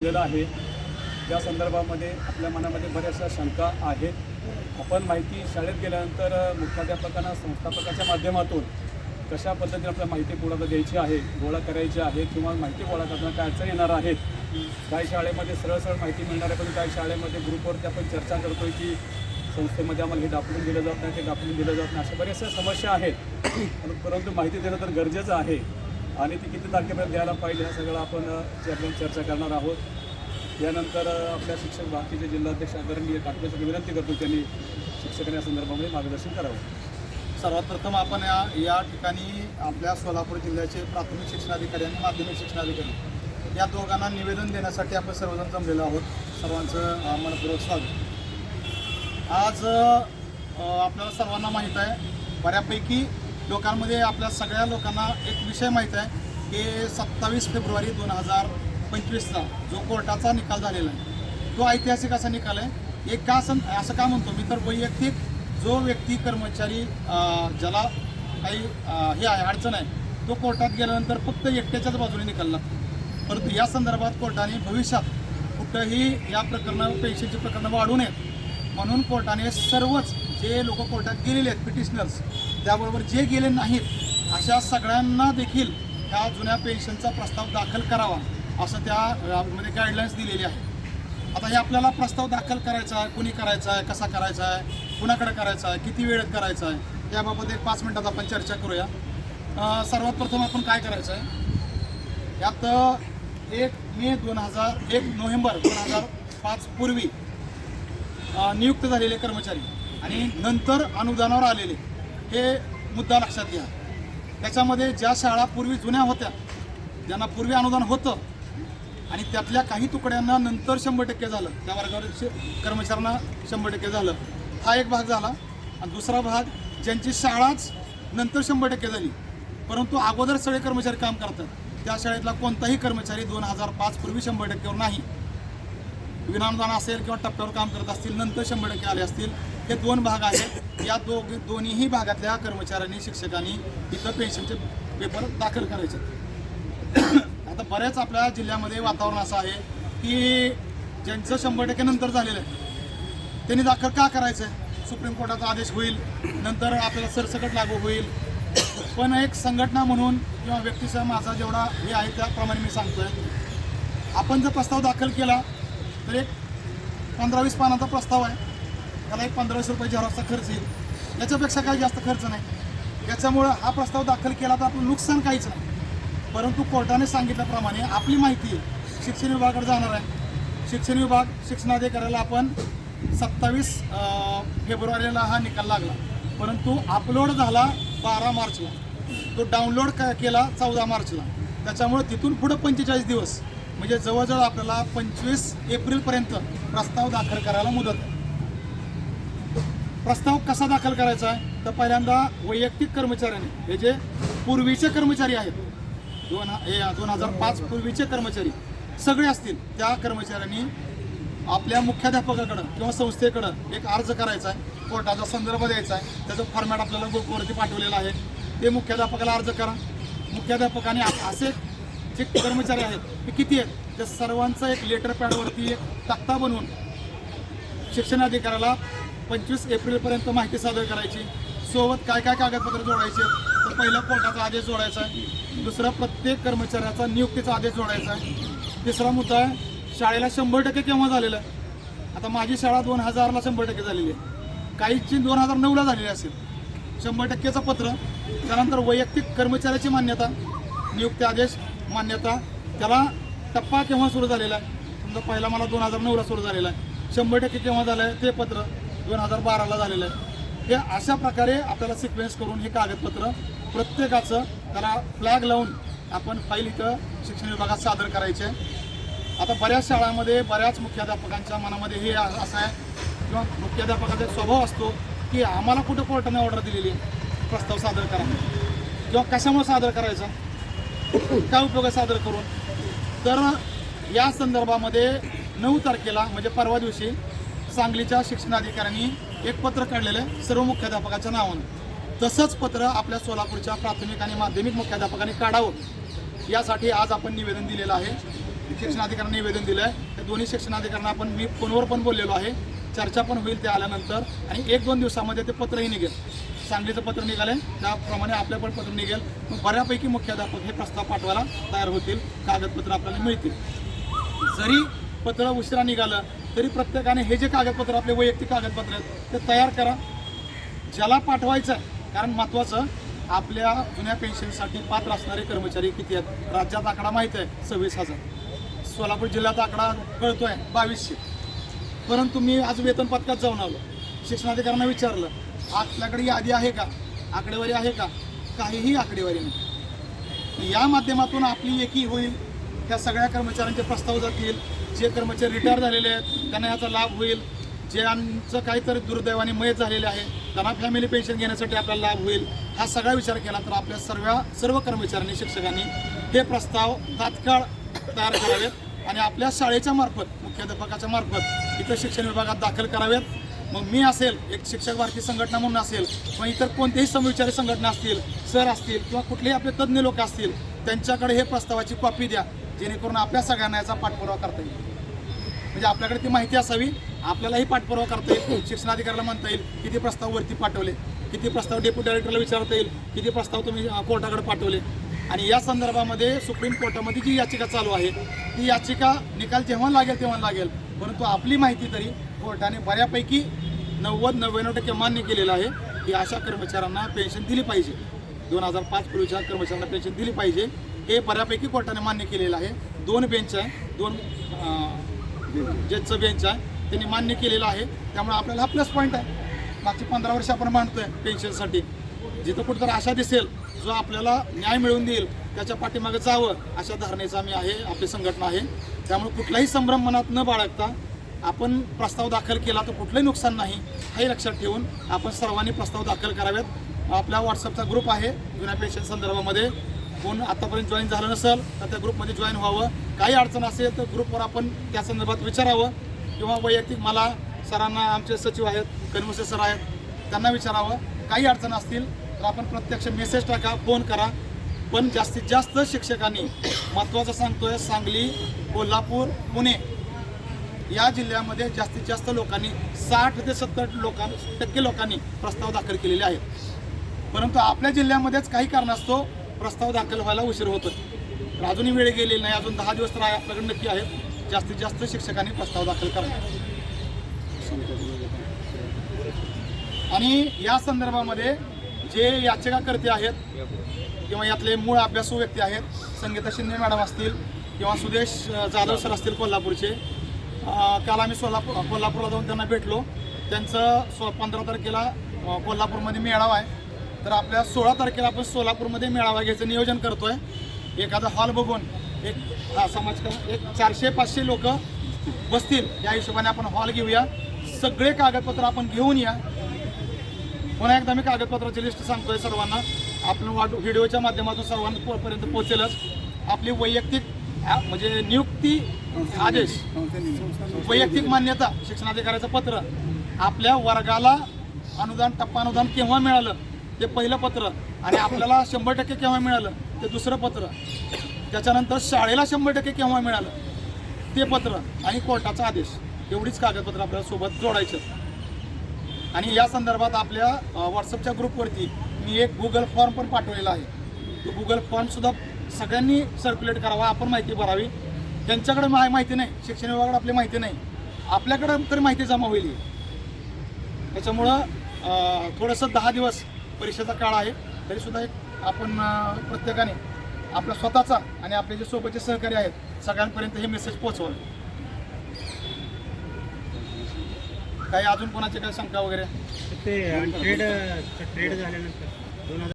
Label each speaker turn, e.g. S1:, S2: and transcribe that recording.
S1: दिलेलं आहे. या संदर्भामध्ये आपल्या मनामध्ये बऱ्याचशा शंका आहेत. आपण माहिती शाळेत गेल्यानंतर मुख्याध्यापकांना संस्थापकाच्या माध्यमातून कशा पद्धतीने आपल्याला माहिती पुढं द्यायची आहे गोळा करायची आहे किंवा माहिती गोळा करताना काय अडचणी येणार आहेत? काही शाळेमध्ये सरळ सरळ माहिती मिळणार आहे पण काही शाळेमध्ये ग्रुपवरती आपण चर्चा करतोय की संस्थेमध्ये आम्हाला हे दाखवून दिलं जात नाही ते दाखवून दिलं जात नाही अशा बऱ्याचशा समस्या आहेत. पण- परंतु माहिती देणं तर गरजेचं आहे. आणि ती किती तारखेपर्यंत द्यायला पाहिजे ह्या सगळं आपण चर्चा चर्चा करणार आहोत. यानंतर आपल्या शिक्षक बाकीचे जिल्हाध्यक्ष आदरणीय काटकेसाठी विनंती करतो त्यांनी शिक्षकांनी या संदर्भामध्ये मार्गदर्शन करावं.
S2: सर्वात प्रथम आपण या या ठिकाणी आपल्या सोलापूर जिल्ह्याचे प्राथमिक शिक्षणाधिकारी आणि माध्यमिक शिक्षणाधिकारी या दोघांना निवेदन देण्यासाठी आपण सर्वजण जमलेलो आहोत. सर्वांचं मनपूर्वक स्वागत. आज आपल्याला सर्वांना माहीत आहे बऱ्यापैकी लोकांमध्ये आपल्या सगळ्या लोकांना एक विषय माहीत आहे की सत्तावीस फेब्रुवारी दोन हजार पंचवीसचा जो कोर्टाचा निकाल झालेला आहे तो ऐतिहासिक असा निकाल आहे. एक का असं असं का म्हणतो? मी तर वैयक्तिक जो व्यक्ती कर्मचारी ज्याला काही हे आहे अडचण आहे तो कोर्टात गेल्यानंतर फक्त एकट्याच्याच बाजूने निकाल लागतो. परंतु या संदर्भात कोर्टाने भविष्यात कुठंही या प्रकरणं पेन्शनची प्रकरणं वाढू नयेत. म्हणून कोर्टाने सर्वच जे लोक कोर्टात गेलेले आहेत पिटिशनर्स त्याबरोबर जे गेले नाहीत अशा सगळ्यांना देखील ह्या जुन्या पेन्शनचा प्रस्ताव दाखल करावा असं त्या मध्ये गाईडलाईन्स दिलेली आहे आता हे आपल्याला प्रस्ताव दाखल करायचा आहे कुणी करायचा आहे कसा करायचा आहे कुणाकडे करायचा आहे किती वेळेत करायचा आहे याबाबत एक पाच मिनिटात आपण चर्चा करूया. सर्वात प्रथम आपण काय करायचं आहे? यात एक मे दोन हजार एक नोव्हेंबर दोन हजार पाच पूर्वी नियुक्त झालेले कर्मचारी आणि नंतर अनुदानावर आलेले हे मुद्दा लक्षात घ्या. त्याच्यामध्ये ज्या शाळा पूर्वी जुन्या होत्या ज्यांना पूर्वी अनुदान होतं आणि त्यातल्या काही तुकड्यांना नंतर शंभर टक्के झालं. त्या वर्गावर कर्मचाऱ्यांना शंभर टक्के झालं. हा एक भाग झाला. आणि दुसरा भाग ज्यांची शाळाच नंतर शंभर टक्के झाली. परंतु अगोदर सगळे कर्मचारी काम करतात. त्या शाळेतला कोणताही कर्मचारी दोन हजार पाच पूर्वी शंभर टक्केवर नाही. विनानुदान असेल किंवा टप्प्यावर काम करत असतील नंतर शंभर टक्के आले असतील हे दोन भाग आहेत. या दोघ दोन्हीही भागातल्या कर्मचाऱ्यांनी शिक्षकांनी इथं पेन्शनचे पेपर दाखल करायचे. आता बऱ्याच आपल्या जिल्ह्यामध्ये वातावरण असं आहे की ज्यांचं शंभर टक्के नंतर झालेलं आहे त्यांनी दाखल का करायचं आहे सुप्रीम कोर्टाचा आदेश होईल नंतर आपल्याला सरसकट लागू होईल. पण एक संघटना म्हणून किंवा व्यक्तीचा माझा जेवढा हे आहे त्याप्रमाणे मी सांगतोय. आपण जर प्रस्ताव दाखल केला तर एक पंधरा वीस पानाचा प्रस्ताव आहे. त्याला एक पंधराशे रुपये झेरॉक्सचा खर्च येईल. याच्यापेक्षा काही जास्त खर्च नाही. याच्यामुळं हा प्रस्ताव दाखल केला तर आपलं नुकसान काहीच नाही. परंतु कोर्टाने सांगितल्याप्रमाणे आपली माहिती शिक्षण विभागाकडे जाणार आहे. शिक्षण विभाग शिक्षणाधिकाऱ्याला आपण सत्तावीस फेब्रुवारीला हा निकाल लागला. परंतु अपलोड झाला बारा मार्चला. तो डाउनलोड क केला चौदा मार्चला. त्याच्यामुळे तिथून पुढं पंचेचाळीस दिवस. म्हणजे जवळजवळ आपल्याला पंचवीस एप्रिलपर्यंत प्रस्ताव दाखल करायला मुदत आहे. प्रस्ताव कसा दाखल करायचा आहे? तर पहिल्यांदा वैयक्तिक कर्मचाऱ्यांनी हे जे पूर्वीचे कर्मचारी आहेत दोन हे दोन हजार पाच पूर्वीचे कर्मचारी सगळे असतील त्या कर्मचाऱ्यांनी आपल्या मुख्याध्यापकाकडं किंवा संस्थेकडं एक अर्ज करायचा आहे. कोर्टाचा संदर्भ द्यायचा आहे. त्याचं फॉर्मॅट आपल्याला बुकवरती पाठवलेलं आहे. ते मुख्याध्यापकाला अर्ज करा. मुख्याध्यापकाने असे जे कर्मचारी आहेत ते किती आहेत? त्या सर्वांचं एक लेटर पॅडवरती एक तक्ता बनवून शिक्षण अधिकाऱ्याला पंचवीस एप्रिलपर्यंत माहिती सादर करायची. सोबत काय काय कागदपत्र जोडायचे तर पहिला कोर्टाचा आदेश जोडायचा आहे. दुसरा प्रत्येक कर्मचाऱ्याचा नियुक्तीचा आदेश जोडायचा आहे. तिसरा मुद्दा आहे शाळेला शंभर टक्के केव्हा झालेलं? आहे आता माझी शाळा दोन हजारला शंभर टक्के झालेली आहे. काहीची दोन हजार नऊला झालेली असेल. शंभर टक्केचं पत्र त्यानंतर वैयक्तिक कर्मचाऱ्याची मान्यता नियुक्ती आदेश मान्यता त्याला टप्पा केव्हा सुरू झालेला आहे? समजा पहिला मला दोन हजार नऊला सुरू झालेला आहे. शंभर टक्के केव्हा झालं आहे ते पत्र? दोन हजार बाराला झालेलं आहे. हे अशा प्रकारे आपल्याला सिक्वेन्स करून हे कागदपत्र प्रत्येकाचं त्याला फ्लॅग लावून आपण फाईल इथं शिक्षण विभागात सादर करायचे आहे. आता बऱ्याच शाळांमध्ये बऱ्याच मुख्याध्यापकांच्या मनामध्ये हे असं आहे. किंवा मुख्याध्यापकाचा एक स्वभाव असतो की आम्हाला कुठं कोर्टाने ऑर्डर दिलेली आहे? प्रस्ताव सादर करा. किंवा कशामुळे सादर करायचा? काय उपयोग आहे सादर करून? तर या संदर्भामध्ये नऊ तारखेला म्हणजे परवा दिवशी सांगलीच्या शिक्षणाधिकाऱ्यांनी एक पत्र काढलेलं आहे सर्व मुख्याध्यापकाच्या नावानं. तसंच पत्र आपल्या सोलापूरच्या प्राथमिक आणि माध्यमिक मुख्याध्यापकांनी काढावं. यासाठी आज आपण निवेदन दिलेलं आहे. शिक्षणाधिकाऱ्यांनी निवेदन दिलं आहे. त्या दोन्ही शिक्षणाधिकाऱ्यांना आपण मी फोनवर पण बोललेलो आहे. चर्चा पण होईल ते आल्यानंतर आणि एक दोन दिवसामध्ये ते पत्रही निघेल. सांगलीचं पत्र निघाले त्याप्रमाणे आपलं पण पत्र निघेल. मग बऱ्यापैकी मुख्याध्यापक हे प्रस्ताव पाठवायला तयार होतील. कागदपत्र आपल्याला मिळतील. जरी पत्र उशिरा निघालं तरी प्रत्येकाने हे जे कागदपत्र आपले वैयक्तिक कागदपत्र आहेत ते तयार करा. ज्याला पाठवायचं आहे कारण महत्त्वाचं आपल्या जुन्या पेन्शनसाठी पात्र असणारे कर्मचारी किती आहेत राज्यात आकडा माहीत आहे सव्वीस हजार. सोलापूर जिल्ह्यात आकडा कळतो आहे बावीसशे. परंतु मी आज वेतन पथकात जाऊन आलो. शिक्षणाधिकाऱ्यांना विचारलं आपल्याकडे यादी आहे का? आकडेवारी आहे का? काहीही आकडेवारी नाही. या माध्यमातून आपली एकी होईल त्या सगळ्या कर्मचाऱ्यांचे प्रस्ताव जातील जे कर्मचारी रिटायर झालेले आहेत त्यांना याचा लाभ होईल. ज्यांचं काहीतरी दुर्दैवाने मयत झालेले आहे त्यांना फॅमिली पेन्शन घेण्यासाठी आपल्याला लाभ होईल. हा सगळा विचार केला तर आपल्या सर्व सर्व कर्मचाऱ्यांनी शिक्षकांनी हे प्रस्ताव तात्काळ तयार करावेत आणि आपल्या शाळेच्या मार्फत मुख्याध्यापकाच्या मार्फत इथं शिक्षण विभागात दाखल करावेत. मग मी असेल एक शिक्षक भारतीय संघटना म्हणून असेल किंवा इतर कोणत्याही समविचारी संघटना असतील सर असतील किंवा कुठलेही आपले तज्ज्ञ लोक असतील त्यांच्याकडे हे प्रस्तावाची कॉपी द्या जेणेकरून आपल्या सगळ्यांना याचा पाठपुरावा करता येईल. म्हणजे आपल्याकडे ती माहिती असावी. आपल्यालाही पाठपुरावा करता येईल. शिक्षणाधिकाऱ्याला म्हणता येईल किती प्रस्ताव वरती पाठवले किती प्रस्ताव डेप्युटी डायरेक्टरला विचारता येईल किती प्रस्ताव तुम्ही कोर्टाकडे पाठवले. आणि या संदर्भामध्ये सुप्रीम कोर्टामध्ये जी याचिका चालू आहे ती याचिका निकाल जेव्हा लागेल तेव्हा लागेल. परंतु आपली माहिती तरी कोर्टाने बऱ्यापैकी नव्वद नव्याण्णव टक्के मान्य केलेलं आहे की अशा कर्मचाऱ्यांना पेन्शन दिली पाहिजे. दोन हजार पाच पूर्वीच्या कर्मचाऱ्यांना पेन्शन दिली पाहिजे. हे बऱ्यापैकी कोर्टाने मान्य केलेलं आहे. दोन बेंच आहे दोन जजचं बेंच आहे त्यांनी मान्य केलेलं आहे. त्यामुळे आपल्याला हा प्लस पॉईंट आहे. मागची पंधरा वर्ष आपण मानतोय पेन्शनसाठी जिथं कुठं आशा दिसेल जो आपल्याला न्याय मिळवून देईल त्याच्या पाठीमागे जावं अशा धारणेचा मी आहे आपली संघटना आहे. त्यामुळे कुठलाही संभ्रम मनात न बाळगता आपण प्रस्ताव दाखल केला तर कुठलंही नुकसान नाही हे लक्षात ठेवून आपण सर्वांनी प्रस्ताव दाखल करावेत. आपला व्हॉट्सअपचा ग्रुप आहे जुन्या पेन्शन संदर्भामध्ये. कोण आतापर्यंत जॉईन झालं नसेल तर त्या ग्रुपमध्ये जॉईन व्हावं. काही अडचण असेल तर ग्रुपवर आपण त्या संदर्भात विचारावं. किंवा वैयक्तिक मला सरांना आमचे सचिव आहेत कन्वसे सर आहेत त्यांना विचारावं. काही अडचण असतील तर आपण प्रत्यक्ष मेसेज टाका फोन करा. पण जास्तीत जास्त शिक्षकांनी महत्त्वाचं सांगतोय सांगली कोल्हापूर पुणे या जिल्ह्यामध्ये जास्तीत जास्त लोकांनी साठ ते सत्तर लोकां टक्के लोकांनी प्रस्ताव दाखल केलेले आहेत. परंतु आपल्या जिल्ह्यामध्येच काही कारणास्तव प्रस्ताव दाखल व्हायला उशीर होतो अजूनही वेळ गेलेली नाही. अजून दहा दिवस तर आपल्याकडे नक्की आहेत जास्तीत जास्त शिक्षकांनी प्रस्ताव दाखल करावा आणि या संदर्भामध्ये जे याचिकाकर्ते आहेत किंवा यातले मूळ अभ्यासू व्यक्ती आहेत संगीता शिंदे मॅडम असतील किंवा सुदेश जाधव सर असतील कोल्हापूरचे काल आम्ही सोलापूर कोल्हापूरला जाऊन त्यांना भेटलो. त्यांचं सो पंधरा तारखेला कोल्हापूरमध्ये मेळावा आहे. तर आपल्या सोळा तारखेला आपण सोलापूरमध्ये मेळावा घ्यायचं नियोजन करतो आहे एखादा हॉल बघून एक हा समाज का एक चारशे पाचशे लोक बसतील या हिशोबाने आपण हॉल घेऊया. सगळे कागदपत्र आपण घेऊन या. पुन्हा एकदा मी कागदपत्राची लिस्ट सांगतोय सर्वांना. आपण वाट व्हिडिओच्या माध्यमातून सर्वांपर्यंत पोहोचेलच. आपली वैयक्तिक म्हणजे नियुक्ती आदेश वैयक्तिक मान्यता शिक्षणाधिकाऱ्याचं पत्र आपल्या वर्गाला अनुदान टप्पा अनुदान केव्हा मिळालं ते पहिलं पत्र आणि आपल्याला शंभर टक्के केव्हा मिळालं ते दुसरं पत्र. त्याच्यानंतर शाळेला शंभर टक्के केव्हा मिळालं? ते पत्र आणि कोर्टाचा आदेश. एवढीच कागदपत्र आपल्याला सोबत जोडायचं. आणि या संदर्भात आपल्या व्हॉट्सअपच्या ग्रुपवरती मी एक गुगल फॉर्म पण पाठवलेला आहे. तो गुगल फॉर्मसुद्धा सगळ्यांनी सर्क्युलेट करावा आपण माहिती भरावी. त्यांच्याकडे मा माहिती नाही. शिक्षण विभागाकडे आपली माहिती नाही. आपल्याकडे तरी माहिती जमा होईल. त्याच्यामुळं थोडंसं दहा दिवस परीक्षेचा काळ आहे. तरीसुद्धा एक आपण प्रत्येकाने आपला स्वतःचा आणि आपले जे सोबतचे सहकारी आहेत सगळ्यांपर्यंत हे मेसेज पोहोचवाल. काही अजून कोणाची काही शंका वगैरे?
S3: ते ट्रेड ट्रेड झाल्यानंतर. दोन हजार